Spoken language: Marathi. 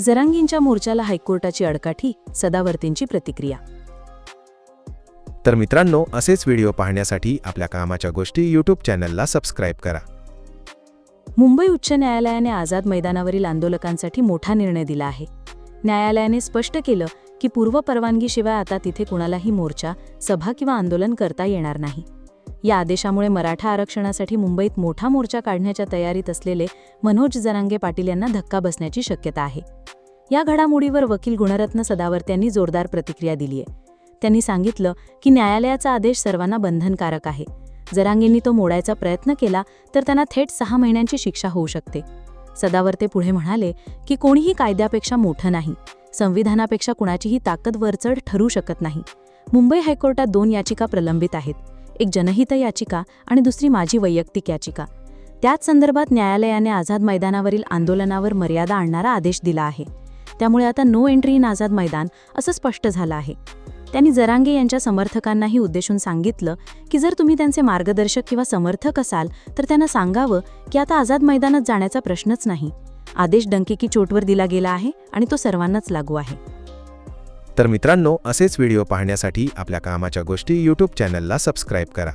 जरांगींच्या मोर्चाला हायकोर्टाची अडकाठी सदावर्तींची प्रतिक्रिया. तर मित्रांनो असेच व्हिडिओ पाहण्यासाठी आपल्या कामाच्या गोष्टी यूट्यूब चॅनलला सबस्क्राईब करा. मुंबई उच्च न्यायालयाने आझाद मैदानावरील आंदोलकांसाठी मोठा निर्णय दिला आहे. न्यायालयाने स्पष्ट केलं की पूर्व परवानगीशिवाय आता तिथे कुणालाही मोर्चा सभा किंवा आंदोलन करता येणार नाही. या आदेशामुळे मराठा आरक्षणासाठी मुंबईत मोठा मोर्चा काढण्याच्या तयारीत असलेले मनोज जरांगे पाटील यांना धक्का बसण्याची शक्यता आहे. या घडामोडीवर वकील गुणरत्न सदावर्त यांनी जोरदार प्रतिक्रिया दिली आहे. त्यांनी सांगितलं की न्यायालयाचा आदेश सर्वांना बंधनकारक आहे. जरांगेंनी तो मोडायचा प्रयत्न केला तर त्यांना थेट सहा महिन्यांची शिक्षा होऊ शकते. सदावर्ते पुढे म्हणाले की कोणीही कायद्यापेक्षा मोठं नाही. संविधानापेक्षा कुणाचीही ताकद वरचढ ठरू शकत नाही. मुंबई हायकोर्टात दोन याचिका प्रलंबित आहेत. एक जनहित याचिका आणि दुसरी माझी वैयक्तिक याचिका. त्याच संदर्भात न्यायालयाने आझाद मैदानावरील आंदोलनावर मर्यादा आणणारा आदेश दिला आहे. त्यामुळे आता no entry in Azad Maidan असं स्पष्ट झालं आहे. त्यांनी जरांगे यांच्या समर्थकांनाही उद्देशून सांगितलं की जर तुम्ही त्यांचे मार्गदर्शक किंवा समर्थक असाल तर त्यांना सांगावं की आता आझाद मैदानात जाण्याचा प्रश्नच नाही. आदेश डंकेकी चोटवर दिला गेला आहे आणि तो सर्वांनाच लागू आहे. तर मित्रांनो असेच व्हिडिओ पाहण्यासाठी आपल्या कामाच्या गोष्टी यूट्यूब चॅनलला सबस्क्राईब करा.